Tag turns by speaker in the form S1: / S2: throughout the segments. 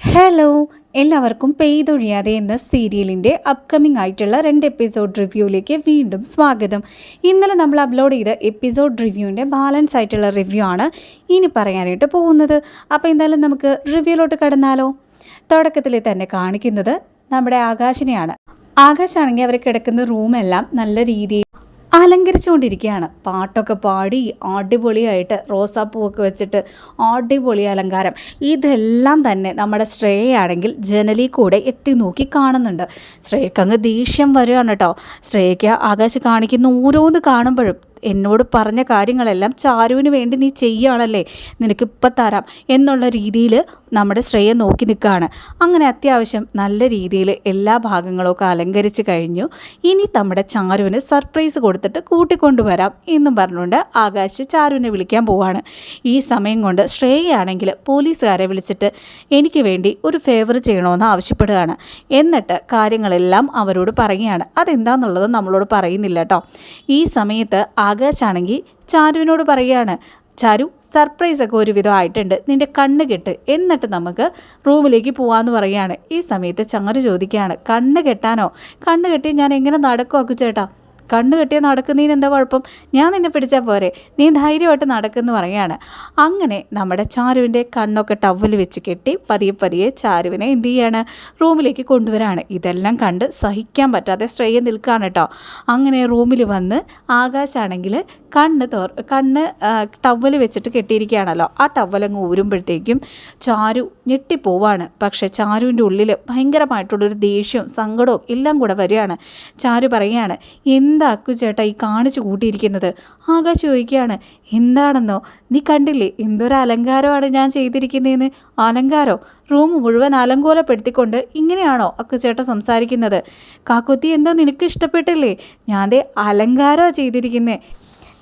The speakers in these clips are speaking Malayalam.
S1: ഹലോ എല്ലാവർക്കും പെയ്തൊഴിയാതെ എന്ന സീരിയലിന്റെ അപ്കമിംഗ് ആയിട്ടുള്ള രണ്ട് എപ്പിസോഡ് റിവ്യൂയിലേക്ക് വീണ്ടും സ്വാഗതം. ഇന്നലെ നമ്മൾ അപ്ലോഡ് ചെയ്ത എപ്പിസോഡ് റിവ്യൂവിന്റെ ബാലൻസ് ആയിട്ടുള്ള റിവ്യൂ ആണ് ഇനി പറയാനായിട്ട് പോകുന്നത്. അപ്പോൾ എന്തായാലും നമുക്ക് റിവ്യൂലോട്ട് കടന്നാലോ? തുടക്കത്തിൽ തന്നെ കാണിക്കുന്നത് നമ്മുടെ ആകാശിനെയാണ്. ആകാശാണെങ്കിൽ അവർ കിടക്കുന്ന റൂമെല്ലാം നല്ല രീതിയിൽ അലങ്കരിച്ചുകൊണ്ടിരിക്കുകയാണ്. പാട്ടൊക്കെ പാടി അടിപൊളിയായിട്ട് റോസാപ്പൂവൊക്കെ വെച്ചിട്ട് അടിപൊളി അലങ്കാരം. ഇതെല്ലാം തന്നെ നമ്മുടെ ശ്രേയയാണെങ്കിൽ ജനലിൽ കൂടെ എത്തി നോക്കി കാണുന്നുണ്ട്. ശ്രേയക്ക് അങ്ങ് ദേഷ്യം വരികയാണ് കേട്ടോ. ശ്രേയയ്ക്ക് ആകാശ് കാണിക്കുന്ന ഓരോന്ന് കാണുമ്പോഴും എന്നോട് പറഞ്ഞ കാര്യങ്ങളെല്ലാം ചാരുവിന് വേണ്ടി നീ ചെയ്യുകയാണല്ലേ നിനക്ക് ഇപ്പം തരാം എന്നുള്ള രീതിയിൽ നമ്മുടെ ശ്രേയ നോക്കി നിൽക്കുകയാണ്. അങ്ങനെ അത്യാവശ്യം നല്ല രീതിയിൽ എല്ലാ ഭാഗങ്ങളൊക്കെ അലങ്കരിച്ച് കഴിഞ്ഞു. ഇനി നമ്മുടെ ചാരുവിന് സർപ്രൈസ് കൊടുത്തിട്ട് കൂട്ടിക്കൊണ്ടുവരാം എന്നും പറഞ്ഞുകൊണ്ട് ആകാശ് ചാരുവിനെ വിളിക്കാൻ പോവാണ്. ഈ സമയം കൊണ്ട് ശ്രേയയാണെങ്കിൽ പോലീസുകാരെ വിളിച്ചിട്ട് എനിക്ക് വേണ്ടി ഒരു ഫേവർ ചെയ്യണമെന്ന് ആവശ്യപ്പെടുകയാണ്. എന്നിട്ട് കാര്യങ്ങളെല്ലാം അവരോട് പറയുകയാണ്. അതെന്താണെന്നുള്ളത് നമ്മളോട് പറയുന്നില്ല കേട്ടോ ഈ സമയത്ത് ആകാശാണെങ്കിൽ ചാരുവിനോട് പറയുകയാണ് ചാരു സർപ്രൈസ് ഒക്കെ ഒരുവിധം ആയിട്ടുണ്ട്. നിന്റെ കണ്ണ് കെട്ട്. എന്നിട്ട് നമുക്ക് റൂമിലേക്ക് പോവാന്ന് പറയുകയാണ്. ഈ സമയത്ത് ചങ്ങര് ചോദിക്കുകയാണ് കണ്ണ് കെട്ടാനോ? കണ്ണ് കെട്ടി ഞാൻ എങ്ങനെ നടക്കുമൊക്കെ ചേട്ടാ കണ്ണ് കെട്ടിയാൽ നടക്കുന്നതിന് എന്താ കുഴപ്പം? ഞാൻ നിന്നെ പിടിച്ചാൽ പോരെ. നീ ധൈര്യമായിട്ട് നടക്കുമെന്ന് പറയുകയാണ്. അങ്ങനെ നമ്മുടെ ചാരുവിന്റെ കണ്ണൊക്കെ ടവൽ വെച്ച് കെട്ടി പതിയെ പതിയെ ചാരുവിനെ എന്ത് ചെയ്യാണ്? റൂമിലേക്ക് കൊണ്ടുവരാണ്. ഇതെല്ലാം കണ്ട് സഹിക്കാൻ പറ്റാതെ ശ്രേയ നിൽക്കുകയാണ് കേട്ടോ. അങ്ങനെ റൂമിൽ വന്ന് ആകാശാണെങ്കിൽ കണ്ണ് തോർ കണ്ണ് ടവൽ വെച്ചിട്ട് കെട്ടിയിരിക്കുകയാണല്ലോ. ആ ടവൽ അങ്ങ് ഊരുമ്പോഴത്തേക്കും ചാരു ഞെട്ടിപ്പോവാണ്. പക്ഷെ ചാരുവിന്റെ ഉള്ളിൽ ഭയങ്കരമായിട്ടുള്ളൊരു ദേഷ്യവും സങ്കടവും എല്ലാം കൂടെ വരികയാണ്. ചാരു പറയുകയാണ് എന്താ അക്കു ചേട്ടാ ഈ കാണിച്ചു കൂട്ടിയിരിക്കുന്നത്? ആകാശ് ചോദിക്കുകയാണ് എന്താണെന്നോ? നീ കണ്ടില്ലേ? എന്തൊരു അലങ്കാരമാണ് ഞാൻ ചെയ്തിരിക്കുന്നതെന്ന് അലങ്കാരോ? റൂം മുഴുവൻ അലങ്കോലപ്പെടുത്തിക്കൊണ്ട് ഇങ്ങനെയാണോ അക്കു ചേട്ടൻ സംസാരിക്കുന്നത്? കാക്കുത്തി എന്താ നിനക്ക് ഇഷ്ടപ്പെട്ടില്ലേ? ഞാൻ ദേ അലങ്കാരമാണ് ചെയ്തിരിക്കുന്നത്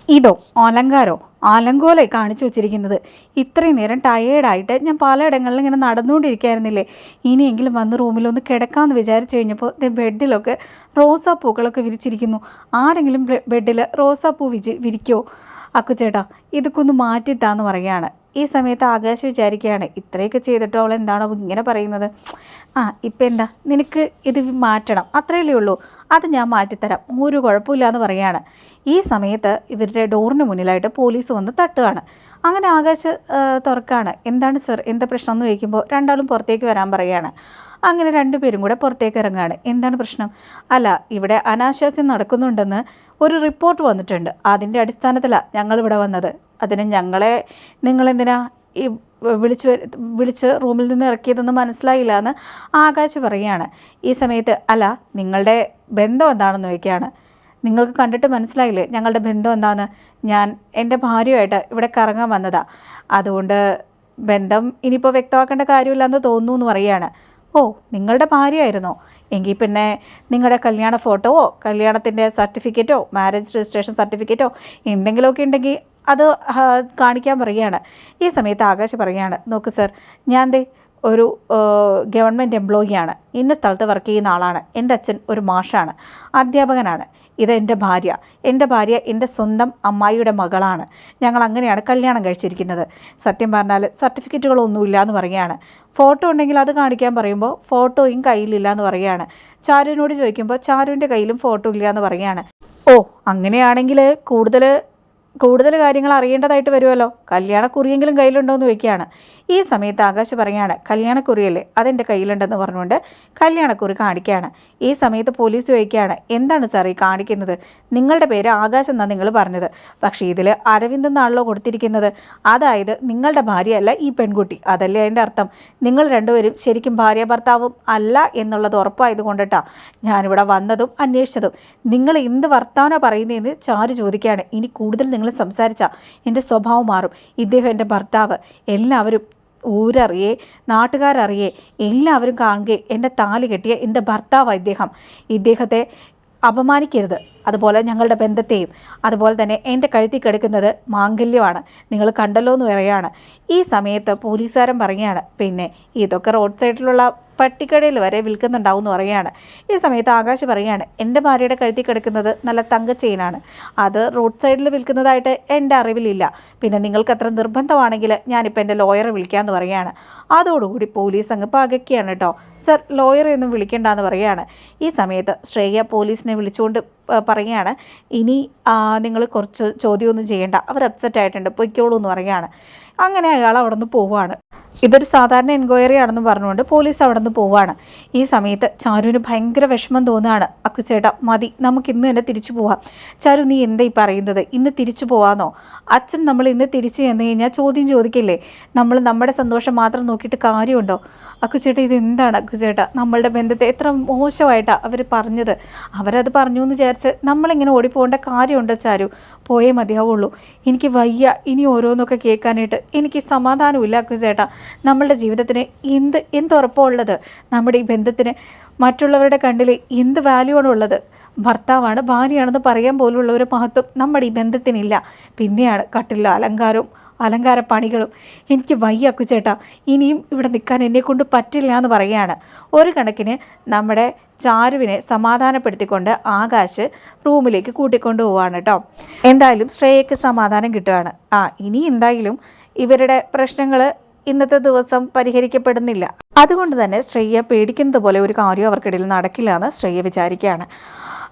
S1: ഇതോ അലങ്കാരോ അലങ്കോലെ കാണിച്ചു വെച്ചിരിക്കുന്നത്. ഇത്രയും നേരം ടയേർഡായിട്ട് ഞാൻ പലയിടങ്ങളിലും ഇങ്ങനെ നടന്നുകൊണ്ടിരിക്കുകയായിരുന്നില്ലേ ഇനിയെങ്കിലും വന്ന് റൂമിലൊന്ന് കിടക്കാമെന്ന് വിചാരിച്ചു കഴിഞ്ഞപ്പോൾ ബെഡിലൊക്കെ റോസാപ്പൂക്കളൊക്കെ വിരിച്ചിരിക്കുന്നു. ആരെങ്കിലും ബെഡിൽ റോസാപ്പൂ വിരി വിരിക്കോ? അക്കുചേട്ടാ ഇതൊക്കെ ഒന്ന് മാറ്റിത്താന്ന് പറയുകയാണ്. ഈ സമയത്ത് ആകാശ് വിചാരിക്കുകയാണ് ഇത്രയൊക്കെ ചെയ്തിട്ട് അവൾ എന്താണോ ഇങ്ങനെ പറയുന്നത്? ആ ഇപ്പം എന്താ? നിനക്ക് ഇത് മാറ്റണം. അത്രയല്ലേ ഉള്ളൂ. അത് ഞാൻ മാറ്റിത്തരാം. ഒരു കുഴപ്പമില്ല എന്ന് പറയുകയാണ്. ഈ സമയത്ത് ഇവരുടെ ഡോറിന് മുന്നിലായിട്ട് പോലീസ് വന്ന് തട്ടുകയാണ്. അങ്ങനെ ആകാശ് തുറക്കാണ് എന്താണ് സർ എന്താ പ്രശ്നം എന്ന് ചോദിക്കുമ്പോൾ രണ്ടാളും പുറത്തേക്ക് വരാൻ പറയുകയാണ്. അങ്ങനെ രണ്ടുപേരും കൂടെ പുറത്തേക്ക് ഇറങ്ങുകയാണ്. എന്താണ് പ്രശ്നം? അല്ല ഇവിടെ അനാശാസ്യം നടക്കുന്നുണ്ടെന്ന് ഒരു റിപ്പോർട്ട് വന്നിട്ടുണ്ട്. അതിന്റെ അടിസ്ഥാനത്തിലാണ് ഞങ്ങളിവിടെ വന്നത്. അതിന് ഞങ്ങളെ നിങ്ങളെന്തിനാ ഈ വിളിച്ച് വിളിച്ച് റൂമിൽ നിന്ന് ഇറക്കിയതെന്ന് മനസ്സിലായില്ല എന്ന് ആകാശ് പറയുകയാണ്. ഈ സമയത്ത് അല്ല നിങ്ങളുടെ ബന്ധം എന്താണെന്ന് ചോദിക്കുകയാണ്. നിങ്ങൾക്ക് കണ്ടിട്ട് മനസ്സിലായില്ലേ? ഞങ്ങളുടെ ബന്ധം എന്താണെന്ന് ഞാൻ എന്റെ ഭാര്യയായിട്ട് ഇവിടെ കറങ്ങാൻ വന്നതാണ് അതുകൊണ്ട് ബന്ധം ഇനിയിപ്പോൾ വ്യക്തമാക്കേണ്ട കാര്യമില്ലെന്ന് തോന്നുന്നു എന്ന് പറയുകയാണ്. ഓ നിങ്ങളുടെ ഭാര്യയായിരുന്നോ? എങ്കിൽ പിന്നെ നിങ്ങളുടെ കല്യാണ ഫോട്ടോവോ കല്യാണത്തിന്റെ സർട്ടിഫിക്കറ്റോ മാരേജ് രജിസ്ട്രേഷൻ സർട്ടിഫിക്കറ്റോ എന്തെങ്കിലുമൊക്കെ ഉണ്ടെങ്കിൽ അത് കാണിക്കാൻ പറയുകയാണ്. ഈ സമയത്ത് ആകാശ് പറയുകയാണ് നോക്ക് സർ ഞാൻ ദേ ഒരു ഗവൺമെന്റ് എംപ്ലോയിയാണ് ഇന്ന സ്ഥലത്ത് വർക്ക് ചെയ്യുന്ന ആളാണ്. എന്റെ അച്ഛൻ ഒരു മാഷാണ് അധ്യാപകനാണ്. ഇത് എന്റെ ഭാര്യ. എന്റെ ഭാര്യ എന്റെ സ്വന്തം അമ്മായിയുടെ മകളാണ്. ഞങ്ങൾ അങ്ങനെയാണ് കല്യാണം കഴിച്ചിരിക്കുന്നത്. സത്യം പറഞ്ഞാൽ സർട്ടിഫിക്കറ്റുകളൊന്നുമില്ല എന്ന് പറയുകയാണ്. ഫോട്ടോ ഉണ്ടെങ്കിൽ അത് കാണിക്കാൻ പറയുമ്പോൾ ഫോട്ടോയും കയ്യിലില്ല എന്ന് പറയുകയാണ്. ചാരുവിനോട് ചോദിക്കുമ്പോൾ ചാരുവിന്റെ കയ്യിലും ഫോട്ടോ ഇല്ല എന്ന് പറയുകയാണ്. ഓ അങ്ങനെയാണെങ്കിൽ കൂടുതൽ കൂടുതൽ കാര്യങ്ങൾ അറിയേണ്ടതായിട്ട് വരുമല്ലോ. കല്യാണക്കുറിയെങ്കിലും കയ്യിലുണ്ടോ എന്ന് ചോദിക്കുകയാണ്. ഈ സമയത്ത് ആകാശ് പറയുകയാണ് കല്യാണക്കുറിയല്ലേ? അതെന്റെ കയ്യിലുണ്ടെന്ന് പറഞ്ഞുകൊണ്ട് കല്യാണക്കുറി കാണിക്കുകയാണ്. ഈ സമയത്ത് പോലീസ് ചോദിക്കുകയാണ് എന്താണ് സാർ ഈ കാണിക്കുന്നത്? നിങ്ങളുടെ പേര് ആകാശ് എന്നാണ് നിങ്ങൾ പറഞ്ഞത്. പക്ഷേ ഇതിൽ അരവിന്ദ് എന്നാണല്ലോ കൊടുത്തിരിക്കുന്നത്. അതായത് നിങ്ങളുടെ ഭാര്യയല്ല ഈ പെൺകുട്ടി. അതല്ലേ അതിന്റെ അർത്ഥം? നിങ്ങൾ രണ്ടുപേരും ശരിക്കും ഭാര്യ ഭർത്താവും അല്ല എന്നുള്ളത് ഉറപ്പായത് കൊണ്ടിട്ടാണ് ഞാനിവിടെ വന്നതും അന്വേഷിച്ചതും. നിങ്ങൾ എന്ത് വർത്താനോ പറയുന്നതെന്ന് ചാരു ചോദിക്കുകയാണ്. ഇനി കൂടുതൽ നിങ്ങൾ സംസാരിച്ചാൽ എന്റെ സ്വഭാവം മാറും. ഇദ്ദേഹം എന്റെ ഭർത്താവ്. എല്ലാവരും ഊരറിയേ നാട്ടുകാരറിയേ എല്ലാവരും കാണുകയെ എന്റെ താലി കെട്ടിയ എന്റെ ഭർത്താവ് ഇദ്ദേഹം. ഇദ്ദേഹത്തെ അപമാനിക്കരുത്. അതുപോലെ ഞങ്ങളുടെ ബന്ധത്തെയും അതുപോലെ തന്നെ എന്റെ കഴുത്തി കിടക്കുന്നത് മാംഗല്യമാണ്. നിങ്ങൾ കണ്ടല്ലോ എന്ന് പറയുകയാണ്. ഈ സമയത്ത് പോലീസുകാരൻ പറയുകയാണ് പിന്നെ ഇതൊക്കെ റോഡ് സൈഡിലുള്ള പട്ടിക്കടയിൽ വരെ വിൽക്കുന്നുണ്ടാവും എന്ന് പറയുകയാണ്. ഈ സമയത്ത് ആകാശ് പറയുകയാണ് എന്റെ ഭാര്യയുടെ കഴുത്തി കിടക്കുന്നത് നല്ല തങ്ക ചെയിനാണ് അത് റോഡ് സൈഡിൽ വിൽക്കുന്നതായിട്ട് എന്റെ അറിവിലില്ല. പിന്നെ നിങ്ങൾക്ക് അത്ര നിർബന്ധമാണെങ്കിൽ ഞാനിപ്പോൾ എന്റെ ലോയറെ വിളിക്കാമെന്ന് പറയുകയാണ്. അതോടുകൂടി പോലീസ് അങ്ങ് പകയ്ക്കുകയാണ് കേട്ടോ. സർ ലോയറെ ഒന്നും വിളിക്കേണ്ടെന്ന് പറയുകയാണ്. ഈ സമയത്ത് ശ്രേയ പോലീസിനെ വിളിച്ചുകൊണ്ട് പറയുകയാണ് ഇനി നിങ്ങൾ കുറച്ച് ചോദ്യമൊന്നും ചെയ്യേണ്ട. അവർ അപ്സെറ്റ് ആയിട്ടുണ്ട്. പൊയ്ക്കോളൂ എന്ന് പറയുകയാണ്. അങ്ങനെ അയാൾ അവിടെ നിന്ന് പോവുകയാണ്. ഇതൊരു സാധാരണ എൻക്വയറി ആണെന്ന് പറഞ്ഞുകൊണ്ട് പോലീസ് അവിടെ നിന്ന് പോവുകയാണ്. ഈ സമയത്ത് ചാരുവിന് ഭയങ്കര വിഷമം തോന്നുകയാണ്. അക്കുചേട്ടാ മതി. നമുക്ക് ഇന്ന് തന്നെ തിരിച്ചു പോവാം. ചാരു നീ എന്താ ഈ പറയുന്നത്? ഇന്ന് തിരിച്ചു പോവാന്നോ? അച്ഛൻ നമ്മൾ ഇന്ന് തിരിച്ചു ചെന്ന് കഴിഞ്ഞാൽ ചോദ്യം ചോദിക്കില്ലേ? നമ്മൾ നമ്മുടെ സന്തോഷം മാത്രം നോക്കിയിട്ട് കാര്യമുണ്ടോ? അക്കുചേട്ടാ ഇത് എന്താണ്? അക്കുചേട്ടാ നമ്മളുടെ ബന്ധത്തെ എത്ര മോശമായിട്ടാണ് അവർ പറഞ്ഞത്. അവരത് പറഞ്ഞു എന്ന് നമ്മളിങ്ങനെ ഓടിപ്പോകേണ്ട കാര്യമുണ്ടോ ചാരു? പോയേ മതിയാവുള്ളൂ. എനിക്ക് വയ്യ. ഇനി ഓരോന്നൊക്കെ കേൾക്കാനായിട്ട് എനിക്ക് സമാധാനമില്ല ചേട്ടാ നമ്മളുടെ ജീവിതത്തിന് എന്ത് എന്ത് ഉറപ്പുള്ളത് നമ്മുടെ ഈ ബന്ധത്തിന് മറ്റുള്ളവരുടെ കണ്ണിൽ എന്ത് വാല്യൂ ആണ് ഉള്ളത് ഭർത്താവാണ് ഭാര്യയാണെന്ന് പറയാൻ പോലുള്ള ഒരു മഹത്വം നമ്മുടെ ഈ ബന്ധത്തിനില്ല. പിന്നെയാണ് കട്ടിലെ അലങ്കാരവും അലങ്കാര പണികളും എനിക്ക് വയ്യ അക്കുചേട്ടാ ഇനിയും ഇവിടെ നിൽക്കാൻ എന്നെ കൊണ്ട് പറ്റില്ല എന്ന് പറയുകയാണ്. ഒരു കണക്കിന് നമ്മുടെ ചാരുവിനെ സമാധാനപ്പെടുത്തിക്കൊണ്ട് ആകാശ് റൂമിലേക്ക് കൂട്ടിക്കൊണ്ടു പോവാണ് കേട്ടോ എന്തായാലും ശ്രേയയ്ക്ക് സമാധാനം കിട്ടുകയാണ്. ആ ഇനി എന്തായാലും ഇവരുടെ പ്രശ്നങ്ങൾ ഇന്നത്തെ ദിവസം പരിഹരിക്കപ്പെടുന്നില്ല. അതുകൊണ്ട് തന്നെ ശ്രേയ പേടിക്കുന്നത് പോലെ ഒരു കാര്യം അവർക്കിടയിൽ നടക്കില്ല എന്ന് ശ്രേയ വിചാരിക്കുകയാണ്.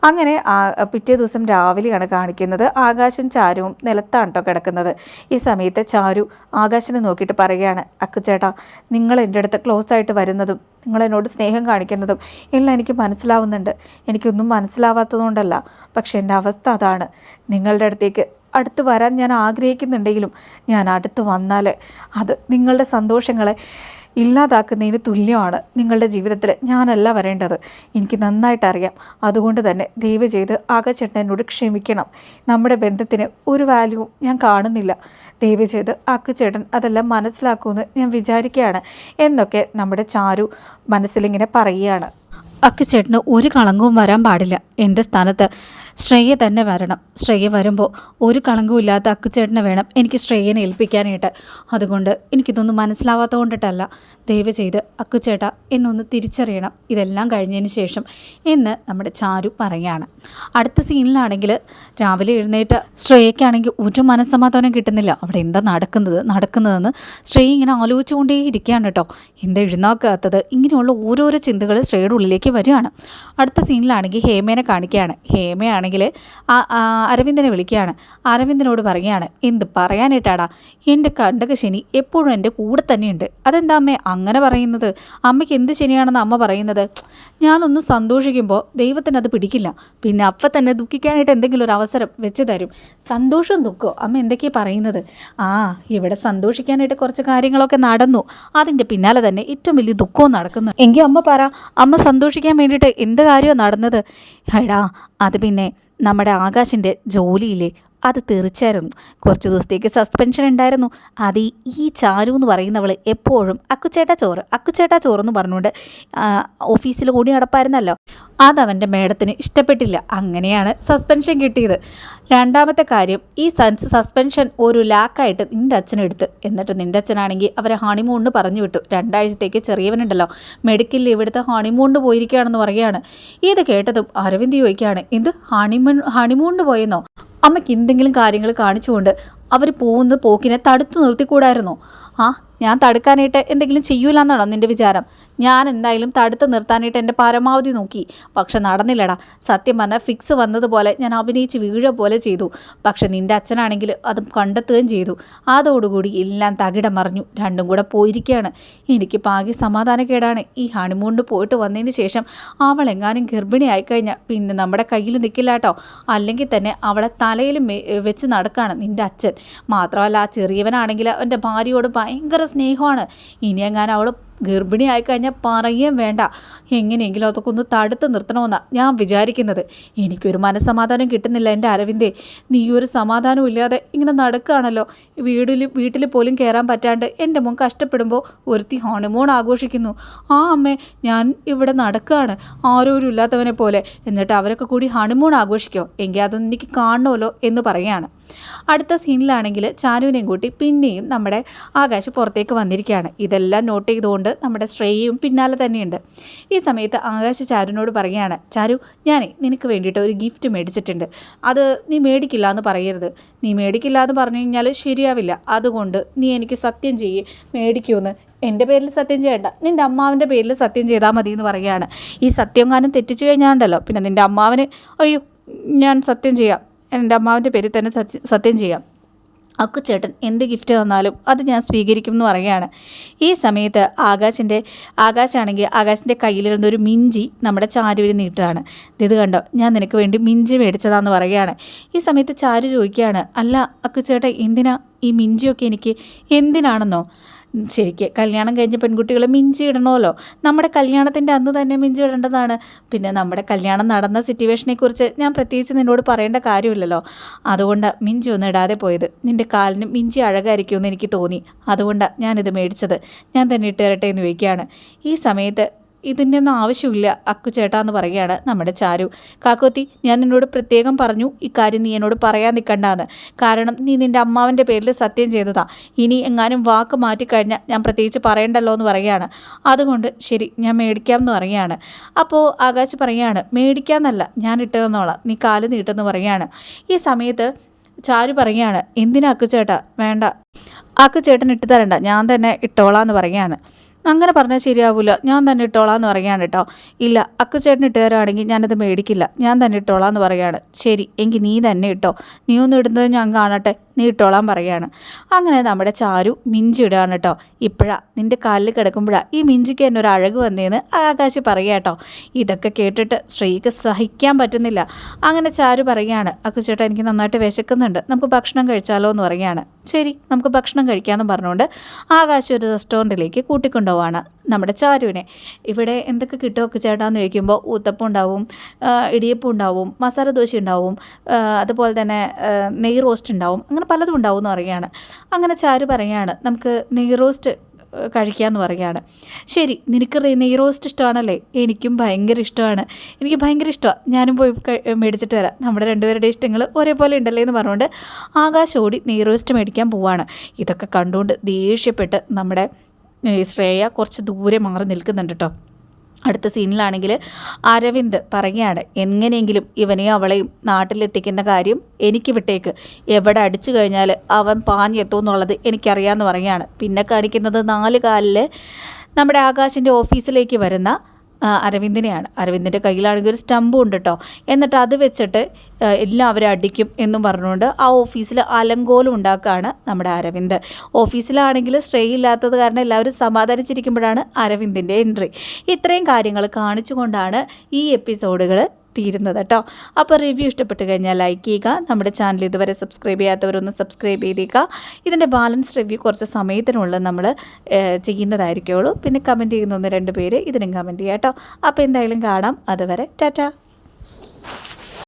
S1: അങ്ങനെ പിറ്റേ ദിവസം രാവിലെയാണ് കാണിക്കുന്നത് ആകാശം ചാരുവും നിലത്താണ് കിടക്കുന്നത്. ഈ സമയത്ത് ചാരു ആകാശിനെ നോക്കിയിട്ട് പറയുകയാണ് അക്കുചേട്ടാ നിങ്ങൾ എന്റെ അടുത്ത് ക്ലോസ് ആയിട്ട് വരുന്നതും നിങ്ങൾ എന്നോട് സ്നേഹം കാണിക്കുന്നതും എല്ലാം എനിക്ക് മനസ്സിലാവുന്നുണ്ട്. എനിക്കൊന്നും മനസ്സിലാവാത്തതുകൊണ്ടല്ല. പക്ഷേ എന്റെ അവസ്ഥ അതാണ്. നിങ്ങളുടെ അടുത്തേക്ക് അടുത്ത് വരാൻ ഞാൻ ആഗ്രഹിക്കുന്നുണ്ടെങ്കിലും ഞാൻ അടുത്ത് വന്നാൽ അത് നിങ്ങളുടെ സന്തോഷങ്ങളെ ഇല്ലാതാക്കുന്നതിന് തുല്യമാണ് നിങ്ങളുടെ ജീവിതത്തിൽ ഞാനല്ല വരേണ്ടത്. എനിക്ക് നന്നായിട്ട് അറിയാം അതുകൊണ്ട് തന്നെ ദയവ് ചെയ്ത് അകച്ചട്ടനോട് ക്ഷമിക്കണം. നമ്മുടെ ബന്ധത്തിന് ഒരു വാല്യൂവും ഞാൻ കാണുന്നില്ല. ദയവ് ചെയ്ത് അക്കുചേട്ടൻ അതെല്ലാം മനസ്സിലാക്കുമെന്ന് ഞാൻ വിചാരിക്കുകയാണ്. എന്നൊക്കെ നമ്മുടെ ചാരു മനസ്സിലിങ്ങനെ പറയുകയാണ്.
S2: അക്കുചേട്ടന് ഒരു കളങ്കവും വരാൻ പാടില്ല. എന്റെ സ്ഥാനത്ത് ശ്രേയ തന്നെ വരണം. ശ്രേയ വരുമ്പോൾ ഒരു കളങ്കവും ഇല്ലാത്ത അക്കുചേട്ടനെ വേണം എനിക്ക് ശ്രേയനെ ഏൽപ്പിക്കാനായിട്ട്. അതുകൊണ്ട് എനിക്കിതൊന്നും മനസ്സിലാവാത്ത കൊണ്ടിട്ടല്ല ദയവ് ചെയ്ത് അക്കുചേട്ട എന്നൊന്ന് തിരിച്ചറിയണം. ഇതെല്ലാം കഴിഞ്ഞതിന് ശേഷം എന്ന് നമ്മുടെ ചാരു പറയാണ്. അടുത്ത സീനിലാണെങ്കിൽ രാവിലെ എഴുന്നേറ്റ് ശ്രേയയ്ക്കാണെങ്കിൽ ഒരു മനസ്സമാധാനം കിട്ടുന്നില്ല. അവിടെ എന്താ നടക്കുന്നത്? നടക്കുന്നതെന്ന് ശ്രേയ ഇങ്ങനെ ആലോചിച്ചുകൊണ്ടേ ഇരിക്കുകയാണ് കേട്ടോ. എന്താ എഴുന്നാക്കാത്തത്? ഇങ്ങനെയുള്ള ഓരോരോ ചിന്തകൾ ശ്രേയയുടെ ഉള്ളിലേക്ക് വരികയാണ്. അടുത്ത സീനിലാണെങ്കിൽ ഹേമേനെ കാണിക്കുകയാണ്. ഹേമയാണെങ്കിൽ അരവിന്ദനെ വിളിക്കുകയാണ്. അരവിന്ദനോട് പറയുകയാണ് എന്ത് പറയാനായിട്ടാടാ? എന്റെ കണ്ടക ശനി എപ്പോഴും എന്റെ കൂടെ തന്നെയുണ്ട്. അതെന്താ അമ്മേ അങ്ങനെ പറയുന്നത്? അമ്മയ്ക്ക് എന്ത് ശനിയാണെന്ന് അമ്മ പറയുന്നത്? ഞാനൊന്ന് സന്തോഷിക്കുമ്പോൾ ദൈവത്തിന് അത് പിടിക്കില്ല. പിന്നെ അപ്പം തന്നെ ദുഃഖിക്കാനായിട്ട് എന്തെങ്കിലും ഒരു അവസരം വെച്ച് തരും. സന്തോഷം ദുഃഖമോ അമ്മ എന്തൊക്കെയാണ് പറയുന്നത്? ആ ഇവിടെ സന്തോഷിക്കാനായിട്ട് കുറച്ച് കാര്യങ്ങളൊക്കെ നടന്നു. അതിന്റെ പിന്നാലെ തന്നെ ഏറ്റവും വലിയ ദുഃഖവും നടക്കുന്നു. എങ്കിൽ അമ്മ പറ അമ്മ സന്തോഷിക്കാൻ വേണ്ടിയിട്ട് എന്ത് കാര്യമാണ് നടന്നത്? എടാ അത് പിന്നെ നമ്മുടെ ആകാശിന്റെ ജോലിയിലെ അത് തീർച്ചയായിരുന്നു കുറച്ച് ദിവസത്തേക്ക് സസ്പെൻഷൻ ഉണ്ടായിരുന്നു. അത് ഈ- ചാരു എന്ന് പറയുന്നവൾ എപ്പോഴും അക്കുച്ചേട്ടാ ചോറ് അക്കുച്ചേട്ടാ ചോറെന്ന് പറഞ്ഞുകൊണ്ട് ഓഫീസിൽ കൂടി നടപ്പായിരുന്നല്ലോ. അതവന്റെ മേഡത്തിന് ഇഷ്ടപ്പെട്ടില്ല. അങ്ങനെയാണ് സസ്പെൻഷൻ കിട്ടിയത്. രണ്ടാമത്തെ കാര്യം ഈ സൻസ് സസ്പെൻഷൻ ഒരു ലാക്കായിട്ട് നിന്റെ അച്ഛനെടുത്ത് എന്നിട്ട് നിന്റെ അച്ഛനാണെങ്കിൽ അവരെ ഹണിമൂണിന് പറഞ്ഞു വിട്ടു. രണ്ടാഴ്ചത്തേക്ക് ചെറിയവനുണ്ടല്ലോ. മെഡിക്കലിൽ ഇവിടുത്തെ ഹണിമൂണിന് പോയിരിക്കുകയാണെന്ന് പറയുകയാണ്. ഇത് കേട്ടതും അരവിന്ദ് ചോദിക്കുകയാണ് ഇത് ഹണിമൂൺ ഹണിമൂണിന് പോയെന്നോ? അമ്മയ്ക്ക് എന്തെങ്കിലും കാര്യങ്ങൾ കാണിച്ചുകൊണ്ട് അവർ പോകുന്ന പോക്കിനെ തടുത്തു നിർത്തിക്കൂടായിരുന്നോ. ആ ഞാൻ തടുക്കാനായിട്ട് എന്തെങ്കിലും ചെയ്യൂലെന്നാണോ നിന്റെ വിചാരം? ഞാൻ എന്തായാലും തടുത്ത് നിർത്താനായിട്ട് എന്റെ പരമാവധി നോക്കി. പക്ഷെ നടന്നില്ലടാ. സത്യം പറഞ്ഞാൽ ഫിക്സ് വന്നതുപോലെ ഞാൻ അഭിനയിച്ച് വീഴ പോലെ ചെയ്തു. പക്ഷെ നിന്റെ അച്ഛനാണെങ്കിൽ അത് കണ്ടെത്തുകയും ചെയ്തു. അതോടുകൂടി എല്ലാം തകിടം മറിഞ്ഞു. രണ്ടും കൂടെ പോയിരിക്കുകയാണ്. എനിക്ക് പാകി സമാധാനക്കേടാണ്. ഈ ഹണിമൂണിന് പോയിട്ട് വന്നതിന് ശേഷം അവൾ എങ്ങാനും ഗർഭിണിയായി കഴിഞ്ഞാൽ പിന്നെ നമ്മുടെ കയ്യിൽ നിൽക്കില്ല കേട്ടോ അല്ലെങ്കിൽ തന്നെ അവളെ തലയിൽ വെച്ച് നടക്കുകയാണ് നിന്റെ അച്ഛൻ. മാത്രമല്ല ആ ചെറിയവനാണെങ്കിൽ അവന്റെ ഭാര്യയോട് ഭയങ്കര സ്നേഹമാണ്. ഇനി എങ്ങാനും അവൾ ഗർഭിണി ആയിക്കഴിഞ്ഞാൽ പറയുകയും വേണ്ട. എങ്ങനെയെങ്കിലും അതൊക്കെ ഒന്ന് തടുത്ത് നിർത്തണമെന്നാണ് ഞാൻ വിചാരിക്കുന്നത്. എനിക്കൊരു മനസ്സമാധാനം കിട്ടുന്നില്ല എന്റെ അരവിന്ദേ. നീ ഒരു സമാധാനവും ഇല്ലാതെ ഇങ്ങനെ നടക്കുകയാണല്ലോ. വീടിൽ വീട്ടിൽ പോലും കയറാൻ പറ്റാണ്ട് എന്റെ മോൻ കഷ്ടപ്പെടുമ്പോൾ ഒരുത്തി ഹണിമൂൺ ആഘോഷിക്കുന്നു. ആ അമ്മേ ഞാൻ ഇവിടെ നടക്കുകയാണ്. ആരോരും ഇല്ലാത്തവനെ പോലെ. എന്നിട്ട് അവരൊക്കെ കൂടി ഹണിമൂൺ ആഘോഷിക്കോ? എങ്കിൽ അതൊന്നും എനിക്ക് കാണണമല്ലോ എന്ന് പറയുകയാണ്. അടുത്ത സീനിലാണെങ്കിൽ ചാനുവിനെയും കൂട്ടി പിന്നെയും നമ്മുടെ ആകാശ് പുറത്തേക്ക് വന്നിരിക്കുകയാണ്. ഇതെല്ലാം നോട്ട് ചെയ്തുകൊണ്ട് നമ്മുടെ ശ്രേയയും പിന്നാലെ തന്നെയുണ്ട്. ഈ സമയത്ത് ആകാശ് ചാരുവിനോട് പറയുകയാണ് ചാരു ഞാനേ നിനക്ക് വേണ്ടിയിട്ട് ഒരു ഗിഫ്റ്റ് മേടിച്ചിട്ടുണ്ട്. അത് നീ മേടിക്കില്ല എന്ന് പറയരുത്. നീ മേടിക്കില്ല എന്ന് പറഞ്ഞു കഴിഞ്ഞാൽ ശരിയാവില്ല. അതുകൊണ്ട് നീ എനിക്ക് സത്യം ചെയ്യേ. മേടിക്കുമെന്ന്. എന്റെ പേരിൽ സത്യം ചെയ്യണ്ട. നിന്റെ അമ്മാവിന്റെ പേരിൽ സത്യം ചെയ്താൽ മതി എന്ന് പറയുകയാണ്. ഈ സത്യം കാനം തെറ്റിച്ചു കഴിഞ്ഞാണ്ടല്ലോ. പിന്നെ നിന്റെ അമ്മാവന് അയ്യോ ഞാൻ സത്യം ചെയ്യാം. എന്റെ അമ്മാവിന്റെ പേരിൽ തന്നെ സത്യം ചെയ്യാം. അക്കുച്ചേട്ടൻ എന്ത് ഗിഫ്റ്റ് തന്നാലും അത് ഞാൻ സ്വീകരിക്കും എന്ന് പറയുകയാണ്. ഈ സമയത്ത് ആകാശിന്റെ ആകാശാണെങ്കിൽ ആകാശിന്റെ കയ്യിലിരുന്ന ഒരു മിഞ്ചി നമ്മുടെ ചാരുവിന് നീട്ടുകയാണ്. ഇത് കണ്ടോ? ഞാൻ നിനക്ക് വേണ്ടി മിഞ്ചി മേടിച്ചതാന്ന് പറയുകയാണ്. ഈ സമയത്ത് ചാരു ചോദിക്കുകയാണ് അല്ല അക്കുച്ചേട്ടൻ എന്തിനാ ഈ മിഞ്ചിയൊക്കെ എനിക്ക് എന്തിനാണെന്നോ? ശരിക്ക് കല്യാണം കഴിഞ്ഞ പെൺകുട്ടികൾ മിഞ്ചി ഇടണമല്ലോ നമ്മുടെ കല്യാണത്തിന്റെ അന്ന് തന്നെ മിഞ്ചി ഇടേണ്ടതാണ് പിന്നെ നമ്മുടെ കല്യാണം നടന്ന സിറ്റുവേഷനെക്കുറിച്ച് ഞാൻ പ്രത്യേകിച്ച് നിന്നോട് പറയേണ്ട കാര്യമില്ലല്ലോ. അതുകൊണ്ട് മിഞ്ചി ഒന്നും ഇടാതെ പോയത്. നിന്റെ കാലിന് മിഞ്ചി അഴകായിരിക്കുമെന്ന് എനിക്ക് തോന്നി. അതുകൊണ്ടാണ് ഞാനിത് മേടിച്ചത്. ഞാൻ തന്നെ ഇട്ട് തരട്ടെ എന്ന് ചോദിക്കുകയാണ് ഈ സമയത്ത് ഇതിന്റെ ഒന്നും ആവശ്യമില്ല അക്കു ചേട്ടാ എന്ന് പറയുകയാണ് നമ്മുടെ ചാരു. കാക്കോത്തി ഞാൻ നിന്നോട് പ്രത്യേകം പറഞ്ഞു ഇക്കാര്യം നീ എന്നോട് പറയാൻ നിൽക്കണ്ടാന്ന്. കാരണം നീ നിന്റെ അമ്മാവന്റെ പേരിൽ സത്യം ചെയ്തതാ. ഇനി എങ്ങാനും വാക്ക് മാറ്റിക്കഴിഞ്ഞാൽ ഞാൻ പ്രത്യേകിച്ച് പറയണ്ടല്ലോ എന്ന് പറയുകയാണ്. അതുകൊണ്ട് ശരി ഞാൻ മേടിക്കാം എന്ന് പറയുകയാണ്. അപ്പോൾ ആകാശ് പറയുകയാണ് മേടിക്കാമെന്നല്ല ഞാൻ ഇട്ടതെന്നോളാം നീ കാൽ നീട്ടെന്ന് പറയുകയാണ്. ഈ സമയത്ത് ചാരു പറയുകയാണ് എന്തിനാ അക്കു ചേട്ടാ വേണ്ട. അക്കു ചേട്ടൻ ഇട്ടു തരണ്ട ഞാൻ തന്നെ ഇട്ടോളാം എന്ന് പറയുകയാണ്. അങ്ങനെ പറഞ്ഞാൽ ശരിയാവില്ല ഞാൻ തന്നെ ഇട്ടോളാം എന്ന് പറയുകയാണ് കേട്ടോ. ഇല്ല അക്കുചേട്ടൻ ഇട്ട് തരാണെങ്കിൽ ഞാനത് മേടിക്കില്ല. ഞാൻ തന്നെ ഇട്ടോളാം എന്ന് പറയുകയാണ് ശരി എങ്കിൽ നീ തന്നെ ഇട്ടോ. നീ ഒന്നും ഇടുന്നത് ഞാൻ കാണട്ടെ. നീ ഇട്ടോളാൻ പറയുകയാണ് അങ്ങനെ നമ്മുടെ ചാരു മിഞ്ചി ഇടുകയാണ് കേട്ടോ. ഇപ്പോഴാ നിന്റെ കാലിൽ കിടക്കുമ്പോഴാണ് ഈ മിഞ്ചിക്ക് തന്നെ ഒരു അഴക് വന്നേന്ന് ആകാശ് പറയുക കേട്ടോ. ഇതൊക്കെ കേട്ടിട്ട് സ്ത്രീക്ക് സഹിക്കാൻ പറ്റുന്നില്ല. അങ്ങനെ ചാരു പറയുകയാണ് അക്കുചേട്ടാ എനിക്ക് നന്നായിട്ട് വിശക്കുന്നുണ്ട്. നമുക്ക് ഭക്ഷണം കഴിച്ചാലോ എന്ന് പറയുകയാണ്. ശരി നമുക്ക് ഭക്ഷണം കഴിക്കാമെന്ന് പറഞ്ഞുകൊണ്ട് ആകാശ് ഒരു റെസ്റ്റോറന്റിലേക്ക് കൂട്ടിക്കൊണ്ടുപോവാണ് നമ്മുടെ ചാരുവിനെ. ഇവിടെ എന്തൊക്കെ കിട്ടുമൊക്കെ ചേട്ടാന്ന് ചോദിക്കുമ്പോൾ ഊത്തപ്പം ഉണ്ടാവും ഇടിയപ്പം ഉണ്ടാവും മസാല ദോശ ഉണ്ടാവും അതുപോലെ തന്നെ നെയ് റോസ്റ്റ് ഉണ്ടാവും. അങ്ങനെ പലതും ഉണ്ടാവും എന്ന് പറയുകയാണ്. അങ്ങനെ ചാരു പറയുകയാണ് നമുക്ക് നെയ് റോസ്റ്റ് കഴിക്കാമെന്ന് പറയുകയാണ്. ശരി നിനക്ക് നെയ് റോസ്റ്റ് ഇഷ്ടമാണല്ലേ? എനിക്കും ഭയങ്കര ഇഷ്ടമാണ്. എനിക്ക് ഭയങ്കര ഇഷ്ടമാണ്. ഞാനും പോയി മേടിച്ചിട്ട് വരാം. നമ്മുടെ രണ്ടുപേരുടെ ഇഷ്ടങ്ങൾ ഒരേപോലെ ഉണ്ടല്ലേ എന്ന് പറഞ്ഞുകൊണ്ട് ആകാശ് ഓടി നെയ് റോസ്റ്റ് മേടിക്കാൻ പോവാണ്. ഇതൊക്കെ കണ്ടുകൊണ്ട് ദേഷ്യപ്പെട്ട് നമ്മുടെ ശ്രേയ കുറച്ച് ദൂരെ മാറി നിൽക്കുന്നുണ്ട് കേട്ടോ അടുത്ത സീനിലാണെങ്കിൽ അരവിന്ദ് പറയുകയാണ് എങ്ങനെയെങ്കിലും ഇവനെയും അവളെയും നാട്ടിലെത്തിക്കുന്ന കാര്യം എനിക്ക് വിട്ടേക്ക്. എവിടെ അടിച്ചു കഴിഞ്ഞാൽ അവൻ പാഞ്ഞെത്തും എന്നുള്ളത് എനിക്കറിയാമെന്ന് പറയുകയാണ്. പിന്നെ കാണിക്കുന്നത് നാല് കാലിൽ നമ്മുടെ ആകാശിന്റെ ഓഫീസിലേക്ക് വരുന്ന അരവിന്ദിനെയാണ്. അരവിന്ദിന്റെ കയ്യിലാണെങ്കിൽ ഒരു സ്റ്റമ്പും ഉണ്ട് കേട്ടോ എന്നിട്ട് അത് വെച്ചിട്ട് എല്ലാവരും അടിക്കും എന്നും പറഞ്ഞുകൊണ്ട് ആ ഓഫീസിൽ അലങ്കോലം ഉണ്ടാക്കുകയാണ് നമ്മുടെ അരവിന്ദ്. ഓഫീസിലാണെങ്കിൽ സ്ട്രേ ഇല്ലാത്തത് കാരണം എല്ലാവരും സമാധാനിച്ചിരിക്കുമ്പോഴാണ് അരവിന്ദിന്റെ എൻട്രി. ഇത്രയും കാര്യങ്ങൾ കാണിച്ചുകൊണ്ടാണ് ഈ എപ്പിസോഡുകൾ തീരുന്നത് കേട്ടോ. അപ്പോൾ റിവ്യൂ ഇഷ്ടപ്പെട്ട് കഴിഞ്ഞാൽ ലൈക്ക് ചെയ്യുക. നമ്മുടെ ചാനൽ ഇതുവരെ സബ്സ്ക്രൈബ് ചെയ്യാത്തവരൊന്ന് സബ്സ്ക്രൈബ് ചെയ്തേക്കുക. ഇതിന്റെ ബാലൻസ് റിവ്യൂ കുറച്ച് സമയത്തിനുള്ളിൽ നമ്മൾ ചെയ്യുന്നതായിരിക്കുള്ളൂ. പിന്നെ കമന്റ് ചെയ്യുന്ന ഒന്ന് രണ്ട് പേര് ഇതിനും കമന്റ് ചെയ്യാം കേട്ടോ. അപ്പോൾ എന്തായാലും കാണാം. അതുവരെ ടാറ്റ.